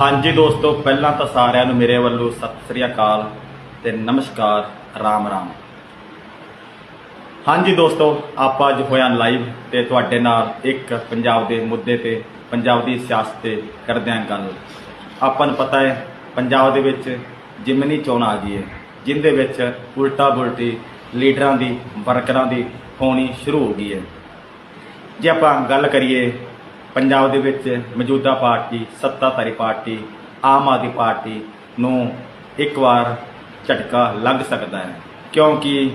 ਹਾਂਜੀ ਦੋਸਤੋ, ਪਹਿਲਾਂ ਤਾਂ ਸਾਰਿਆਂ ਨੂੰ ਮੇਰੇ ਵੱਲੋਂ ਸਤਿ ਸ੍ਰੀ ਅਕਾਲ ਤੇ ਨਮਸਕਾਰ, ਰਾਮ ਰਾਮ। ਹਾਂਜੀ ਦੋਸਤੋ, ਆਪਾਂ ਅੱਜ ਹੋਇਆ ਲਾਈਵ ਤੇ ਤੁਹਾਡੇ ਨਾਲ ਇੱਕ ਪੰਜਾਬ ਦੇ ਮੁੱਦੇ ਤੇ, ਪੰਜਾਬ ਦੀ ਸਿਆਸਤ ਤੇ ਕਰਦੇ ਹਾਂ ਗੱਲ। ਆਪਾਂ ਨੂੰ ਪਤਾ ਹੈ, ਪੰਜਾਬ ਦੇ ਵਿੱਚ ਜਿਮਨੀ ਚੋਣ ਆ ਗਈ ਹੈ, ਜਿੰਦੇ ਵਿੱਚ ਉਲਟਾ ਬੁਲਟੀ ਲੀਡਰਾਂ ਦੀ, ਵਰਕਰਾਂ ਦੀ ਹੋਣੀ ਸ਼ੁਰੂ ਹੋ ਗਈ ਹੈ। ਜੇ ਆਪਾਂ ਗੱਲ ਕਰੀਏ ਪੰਜਾਬ ਦੇ ਵਿੱਚ ਮੌਜੂਦਾ ਪਾਰਟੀ, ਸੱਤਾਧਾਰੀ ਪਾਰਟੀ, ਆਮ ਆਦਮੀ ਪਾਰਟੀ ਨੂੰ ਇੱਕ ਵਾਰ ਝਟਕਾ ਲੱਗ ਸਕਦਾ ਹੈ। ਕਿਉਂਕਿ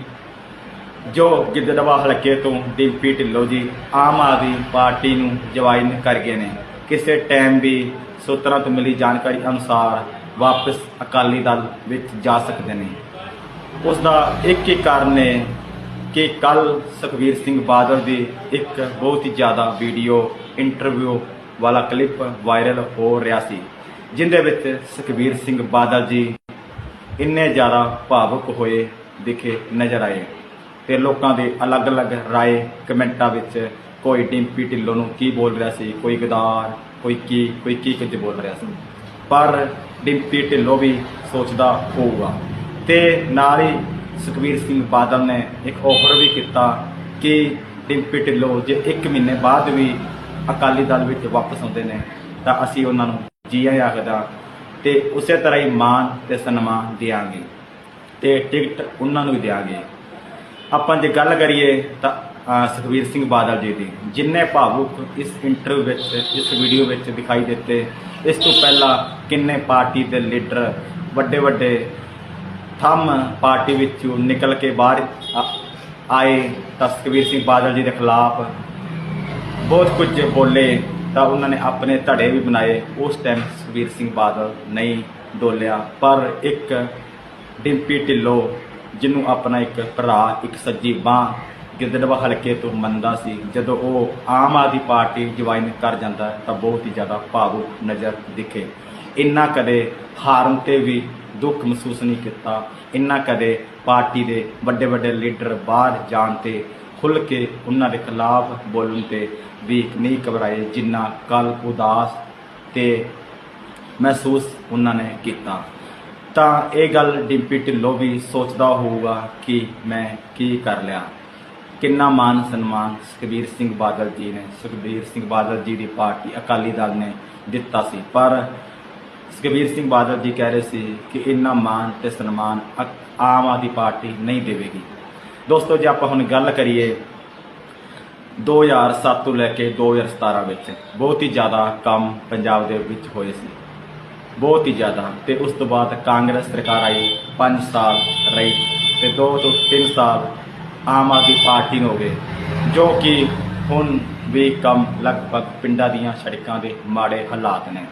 ਜੋ ਗਿੱਦੜਵਾ ਹਲਕੇ ਤੋਂ ਡਿੰਪੀ ਢਿੱਲੋਂ ਜੀ ਆਮ ਆਦਮੀ ਪਾਰਟੀ ਨੂੰ ਜੁਆਇਨ ਕਰ ਗਏ ਨੇ, ਕਿਸੇ ਟਾਈਮ ਵੀ ਸੂਤਰਾਂ ਤੋਂ ਮਿਲੀ ਜਾਣਕਾਰੀ ਅਨੁਸਾਰ ਵਾਪਸ ਅਕਾਲੀ ਦਲ ਵਿੱਚ ਜਾ ਸਕਦੇ ਨੇ। ਉਸ ਦਾ ਇੱਕ ਹੀ ਕਾਰਨ ਹੈ ਕਿ ਕੱਲ ਸੁਖਵੀਰ ਸਿੰਘ ਬਾਦਲ ਦੀ ਇੱਕ ਬਹੁਤ ਹੀ ਜ਼ਿਆਦਾ ਵੀਡੀਓ ਇੰਟਰਵਿਊ ਵਾਲਾ ਕਲਿੱਪ ਵਾਇਰਲ ਹੋ ਰਿਹਾ ਸੀ, ਜਿੰਦੇ ਵਿੱਚ ਸੁਖਬੀਰ ਸਿੰਘ ਬਾਦਲ ਜੀ ਇੰਨੇ ਜ਼ਿਆਦਾ ਭਾਵੁਕ ਹੋਏ ਦਿਖੇ ਨਜ਼ਰ ਆਏ ਤੇ ਲੋਕਾਂ ਦੇ ਅਲੱਗ-ਅਲੱਗ ਰਾਏ ਕਮੈਂਟਾਂ ਵਿੱਚ ਕੋਈ ਡਿੰਪੀ ਢਿੱਲੋਂ ਨੂੰ ਕੀ ਬੋਲ ਰਿਹਾ ਸੀ, ਕੋਈ ਗਦਾਰ, ਕੋਈ ਕੀ ਕੋਈ ਕੀ ਕੁਝ ਬੋਲ ਰਿਹਾ ਸੀ। ਪਰ ਡਿੰਪੀ ਢਿੱਲੋਂ ਵੀ ਸੋਚਦਾ ਹੋਊਗਾ ਤੇ ਨਾਲ ਹੀ ਸੁਖਵੀਰ ਸਿੰਘ ਬਾਦਲ ਨੇ ਇੱਕ ਆਫਰ ਵੀ ਕੀਤਾ ਕਿ ਡਿੰਪੀ ਢਿੱਲੋਂ ਜੇ 1 ਮਹੀਨੇ ਬਾਅਦ ਵੀ ਅਕਾਲੀ ਦਲ ਵਿੱਚ ਵਾਪਸ ਆਉਂਦੇ ਨੇ ਤਾਂ ਅਸੀਂ ਉਹਨਾਂ ਨੂੰ ਜੀ ਆਇਆਂ ਆਖਦਾ ਤੇ ਉਸੇ ਤਰ੍ਹਾਂ ਹੀ ਮਾਨ ਤੇ ਸਨਮਾਨ ਦਿਆਂਗੇ ਤੇ ਟਿਕਟ ਉਹਨਾਂ ਨੂੰ ਵੀ ਦਿਆਂਗੇ। ਆਪਾਂ ਜੇ ਗੱਲ ਕਰੀਏ ਤਾਂ ਅਹ, ਸੁਖਬੀਰ ਸਿੰਘ ਬਾਦਲ ਜੀ ਦੀ ਜਿੰਨੇ ਭਾਵੁਕ ਇਸ ਇੰਟਰਵਿਊ ਵਿੱਚ ਇਸ ਵੀਡੀਓ ਵਿੱਚ ਦਿਖਾਈ ਦਿੱਤੇ ਇਸ ਤੋਂ ਪਹਿਲਾਂ ਕਿੰਨੇ ਪਾਰਟੀ ਦੇ ਲੀਡਰ ਵੱਡੇ ਵੱਡੇ ਥੰਮ ਪਾਰਟੀ ਵਿੱਚੋਂ ਨਿਕਲ ਕੇ ਬਾਹਰ ਆਏ ਤਾਂ ਸੁਖਬੀਰ ਸਿੰਘ ਬਾਦਲ ਜੀ ਦੇ ਖਿਲਾਫ ਬਹੁਤ ਕੁਝ ਬੋਲੇ ਤਾਂ ਉਹਨਾਂ ਨੇ ਆਪਣੇ ਧੜੇ ਵੀ ਬਣਾਏ। ਉਸ ਟਾਈਮ ਸੁਖਬੀਰ ਸਿੰਘ ਬਾਦਲ ਨਹੀਂ ਡੋਲਿਆ, ਪਰ ਇੱਕ ਡਿੰਪੀ ਢਿੱਲੋਂ ਜਿਹਨੂੰ ਆਪਣਾ ਇੱਕ ਭਰਾ, ਇੱਕ ਸੱਜੀ ਬਾਹ ਗਿੱਦੜਵਾ ਹਲਕੇ ਤੋਂ ਮੰਨਦਾ ਸੀ, ਜਦੋਂ ਉਹ ਆਮ ਆਦਮੀ ਪਾਰਟੀ ਜੁਆਇਨ ਕਰ ਜਾਂਦਾ ਤਾਂ ਬਹੁਤ ਹੀ ਜ਼ਿਆਦਾ ਭਾਵੁਕ ਨਜ਼ਰ ਦਿਖੇ। ਇੰਨਾ ਕਦੇ ਹਾਰਨ ਤੇ ਵੀ ਦੁੱਖ ਮਹਿਸੂਸ ਨਹੀਂ ਕੀਤਾ। ਇੰਨਾ ਕਦੇ ਪਾਰਟੀ ਦੇ ਵੱਡੇ ਵੱਡੇ ਲੀਡਰ ਬਾਹਰ ਜਾਣ ਤੇ ਖੁੱਲ ਕੇ ਉਹਨਾਂ ਦੇ ਖਿਲਾਫ ਬੋਲਣ ਤੇ ਵੀ ਨਹੀਂ ਘਬਰਾਏ, ਜਿੰਨਾ ਕੱਲ ਉਦਾਸ ਤੇ ਮਹਿਸੂਸ ਉਹਨਾਂ ਨੇ ਕੀਤਾ। ਤਾਂ ਇਹ ਗੱਲ ਡਿੰਪੀ ਢਿੱਲੋਂ ਵੀ ਸੋਚਦਾ ਹੋਊਗਾ ਕਿ ਮੈਂ ਕੀ ਕਰ ਲਿਆ। ਕਿੰਨਾ ਮਾਨ ਸਨਮਾਨ ਸੁਖਬੀਰ ਸਿੰਘ ਬਾਦਲ ਜੀ ਨੇ, ਸੁਖਬੀਰ ਸਿੰਘ ਬਾਦਲ ਜੀ ਦੀ ਪਾਰਟੀ ਅਕਾਲੀ ਦਲ ਨੇ ਦਿੱਤਾ ਸੀ। ਪਰ ਸੁਖਬੀਰ ਸਿੰਘ ਬਾਦਲ ਜੀ ਕਹਿ ਰਹੇ ਸੀ ਕਿ ਇੰਨਾ ਮਾਨ ਤੇ ਸਨਮਾਨ ਆਮ ਆਦਮੀ ਪਾਰਟੀ ਨਹੀਂ ਦੇਵੇਗੀ। ਦੋਸਤੋ, ਜੇ ਆਪਾਂ ਹੁਣ ਗੱਲ ਕਰੀਏ 2007 ਤੋਂ ਲੈ ਕੇ 2017 ਵਿੱਚ, ਬਹੁਤ ਹੀ ਜ਼ਿਆਦਾ ਕੰਮ ਪੰਜਾਬ ਦੇ ਵਿੱਚ ਹੋਏ ਸੀ। ਬਹੁਤ ਹੀ ਜ਼ਿਆਦਾ। ਤੇ ਉਸ ਤੋਂ ਬਾਅਦ ਕਾਂਗਰਸ ਸਰਕਾਰ ਆਈ 5 ਸਾਲ ਰਹੀ ਤੇ 2 ਤੋਂ 3 ਸਾਲ ਆਮ ਆਦਮੀ ਪਾਰਟੀ ਨੂੰ ਹੋ ਗਏ, ਜੋ ਕਿ ਹੁਣ ਵੀ ਕੰਮ ਲਗਭਗ ਪਿੰਡਾਂ ਦੀਆਂ ਸੜਕਾਂ ਦੇ ਮਾੜੇ ਹਾਲਾਤ ਨੇ।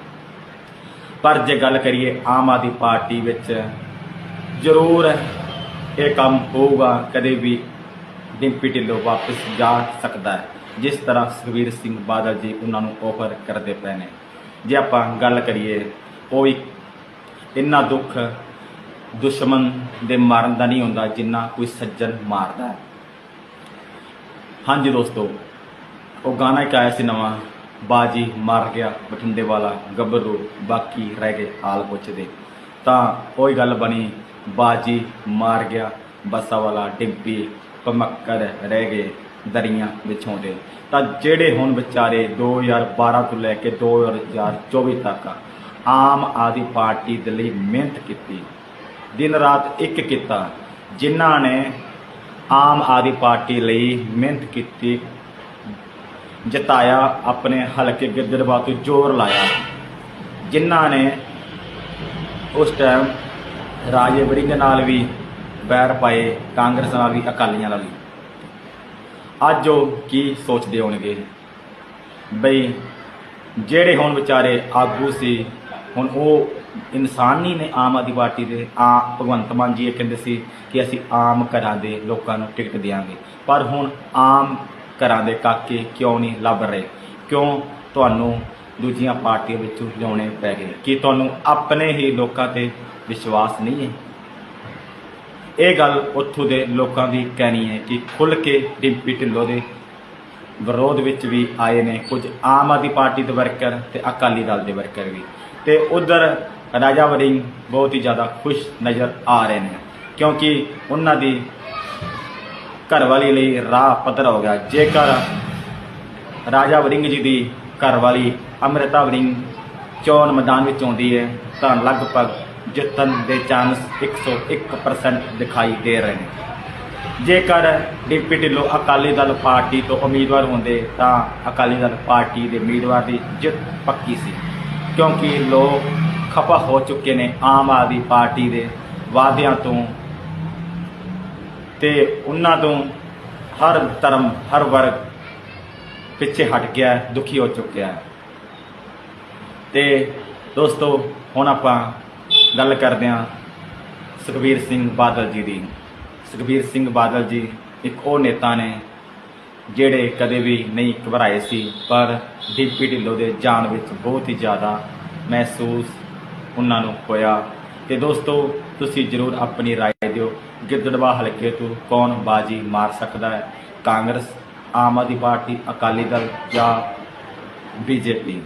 ਪਰ ਜੇ ਗੱਲ ਕਰੀਏ ਆਮ ਆਦਮੀ ਪਾਰਟੀ ਵਿੱਚ, ਜ਼ਰੂਰ ਇਹ ਕੰਮ ਹੋਊਗਾ, ਕਦੇ ਵੀ ਡਿੰਪੀ ਢਿੱਲੋਂ ਵਾਪਸ ਜਾ ਸਕਦਾ ਹੈ। ਜਿਸ ਤਰ੍ਹਾਂ ਸੁਖਬੀਰ ਸਿੰਘ ਬਾਦਲ ਜੀ ਉਹਨਾਂ ਨੂੰ ਆਫਰ ਕਰਦੇ ਪਏ ਨੇ। ਜੇ ਆਪਾਂ ਗੱਲ ਕਰੀਏ, ਉਹ ਇੰਨਾ ਦੁੱਖ, ਦੁਸ਼ਮਣ ਦੇ ਮਾਰਨ ਦਾ ਨਹੀਂ ਹੁੰਦਾ ਜਿੰਨਾ ਕੋਈ ਸੱਜਣ ਮਾਰਦਾ ਹੈ। ਹਾਂਜੀ ਦੋਸਤੋ, ਉਹ ਗਾਣਾ ਇੱਕ ਆਇਆ ਸੀ ਨਵਾਂ, ਬਾਜੀ ਮਾਰ ਗਿਆ ਬਠਿੰਡੇ ਵਾਲਾ, ਗੱਭਰੂ, ਬਾਕੀ ਰਹਿ ਗਏ ਹਾਲ ਪੁੱਛਦੇ। ਤਾਂ ਉਹੀ ਗੱਲ ਬਣੀ। ਬਾਜੀ ਮਾਰ ਗਿਆ। ਬੱਸਾ ਵਾਲਾ ਡਿੱਬੀ ਪਮੱਕੜ ਰਹਿ ਗਏ ਦਰੀਆਂ ਦੇ। ਤਾਂ ਜਿਹੜੇ ਹੁਣ ਵਿਚਾਰੇ 2012 ਤੋਂ ਲੈ ਕੇ 2024 ਤੱਕ ਆਮ ਆਦਮੀ ਪਾਰਟੀ ਦੇ ਲਈ ਮਿਹਨਤ ਕੀਤੀ, ਦਿਨ ਰਾਤ ਇੱਕ ਕੀਤਾ, ਜਿਨ੍ਹਾਂ ਨੇ ਆਮ ਆਦਮੀ ਪਾਰਟੀ ਲਈ ਮਿਹਨਤ ਕੀਤੀ, ਜਤਾਇਆ, ਆਪਣੇ ਹਲਕੇ ਗਿੱਦੜਵਾ ਤੋਂ ਜ਼ੋਰ ਲਾਇਆ, ਜਿਨ੍ਹਾਂ ਨੇ ਉਸ ਟਾਈਮ ਰਾਜੇ ਵੜਿੰਗ ਨਾਲ ਵੀ ਬੈਰ ਪਾਏ, ਕਾਂਗਰਸ ਨਾਲ ਵੀ, ਅਕਾਲੀਆਂ ਨਾਲ ਵੀ। ਅੱਜ ਉਹ ਕੀ ਸੋਚਦੇ ਹੋਣਗੇ? ਬਈ ਜਿਹੜੇ ਹੁਣ ਵਿਚਾਰੇ ਆਗੂ ਸੀ, ਹੁਣ ਉਹ ਇਨਸਾਨੀ ਨੇ ਆਮ ਆਦਮੀ ਪਾਰਟੀ ਦੇ। ਆ ਭਗਵੰਤ ਮਾਨ ਜੀ ਇਹ ਕਹਿੰਦੇ ਸੀ ਕਿ ਅਸੀਂ ਆਮ ਘਰਾਂ ਦੇ ਲੋਕਾਂ ਨੂੰ ਟਿਕਟ ਦੇਵਾਂਗੇ ਪਰ ਹੁਣ ਆਮ ਘਰਾਂ ਦੇ ਕਾਕੇ ਕਿਉਂ ਨਹੀਂ ਲੱਭ ਰਹੇ? ਕਿਉਂ ਤੁਹਾਨੂੰ ਦੂਜੀਆਂ ਪਾਰਟੀਆਂ ਵਿੱਚੋਂ ਲਿਆਉਣੇ ਪੈ ਗਏ। ਕਿ ਤੁਹਾਨੂੰ ਆਪਣੇ ਹੀ ਲੋਕਾਂ ਤੇ ਵਿਸ਼ਵਾਸ ਨਹੀਂ ਹੈ? ਇਹ ਗੱਲ ਉੱਥੋਂ ਦੇ ਲੋਕਾਂ ਦੀ ਕਹਿਣੀ ਹੈ ਕਿ ਖੁੱਲ ਕੇ ਡਿੰਪੀ ਢਿੱਲੋਂ ਦੇ ਵਿਰੋਧ ਵਿੱਚ ਵੀ ਆਏ ਨੇ। ਕੁਝ ਆਮ ਆਦਮੀ ਪਾਰਟੀ ਦੇ ਵਰਕਰ ਤੇ ਅਕਾਲੀ ਦਲ ਦੇ ਵਰਕਰ ਵੀ। ਤੇ ਉਧਰ ਰਾਜਾ ਵਰਿੰਗ ਬਹੁਤ ਹੀ ਜ਼ਿਆਦਾ ਖੁਸ਼ ਨਜ਼ਰ ਆ ਰਹੇ ਨੇ। ਕਿਉਂਕਿ ਉਹਨਾਂ ਦੀ ਘਰਵਾਲੀ ਲਈ ਰਾਹ ਪੱਧਰ ਹੋ ਗਿਆ। ਜੇਕਰ ਰਾਜਾ ਵਰਿੰਗ ਜੀ ਦੀ ਘਰਵਾਲੀ ਅੰਮ੍ਰਿਤਾ ਵਰਿੰਗ ਚੋਣ ਮੈਦਾਨ ਵਿੱਚ ਆਉਂਦੀ ਹੈ, ਤਾਂ ਲਗਭਗ ਜਿੱਤਣ ਦੇ ਚਾਂਸ 101% ਦਿਖਾਈ ਦੇ ਰਹੇ ਨੇ। ਜੇਕਰ ਡਿਪਟੀ ਢਿੱਲੋਂ ਅਕਾਲੀ ਦਲ ਪਾਰਟੀ ਤੋਂ ਉਮੀਦਵਾਰ ਹੁੰਦੇ, ਤਾਂ ਅਕਾਲੀ ਦਲ ਪਾਰਟੀ ਦੇ ਉਮੀਦਵਾਰ ਦੀ ਜਿੱਤ ਪੱਕੀ ਸੀ, ਕਿਉਂਕਿ ਲੋਕ ਖਪਾ ਹੋ ਚੁੱਕੇ ਨੇ ਆਮ ਆਦਮੀ ਪਾਰਟੀ ਦੇ ਵਾਅਦਿਆਂ ਤੋਂ ਤੇ ਉਹਨਾਂ ਤੋਂ ਹਰ ਧਰਮ, ਹਰ ਵਰਗ ਪਿੱਛੇ ਹਟ ਗਿਆ, ਦੁਖੀ ਹੋ ਚੁੱਕਿਆ ਹੈ। ਤੇ ਦੋਸਤੋ ਹੁਣ ਆਪਾਂ ਗੱਲ ਕਰਦੇ ਹਾਂ ਸੁਖਬੀਰ ਸਿੰਘ ਬਾਦਲ ਜੀ ਦੀ ਸੁਖਬੀਰ ਸਿੰਘ ਬਾਦਲ ਜੀ ਇੱਕ ਉਹ ਨੇਤਾ ਨੇ ਜਿਹੜੇ ਕਦੇ ਵੀ ਨਹੀਂ ਘਬਰਾਏ ਸੀ ਪਰ ਡੀਪੀ ਢਿੱਲੋਂ ਦੇ ਜਾਣ ਵਿੱਚ ਬਹੁਤ ਹੀ ਜ਼ਿਆਦਾ ਮਹਿਸੂਸ ਉਹਨਾਂ ਨੂੰ ਹੋਇਆ ਤੇ ਦੋਸਤੋ ਤੁਸੀਂ ਜਰੂਰ ਆਪਣੀ رائے ਦਿਓ ਗਿੱਦੜਵਾ ਹਲਕੇ ਤੋਂ ਕੌਣ ਬਾਜੀ ਮਾਰ ਸਕਦਾ ਹੈ ਕਾਂਗਰਸ ਆਮ ਆਦਮੀ ਪਾਰਟੀ ਅਕਾਲੀ ਦਲ ਜਾਂ ਬੀਜੇਪੀ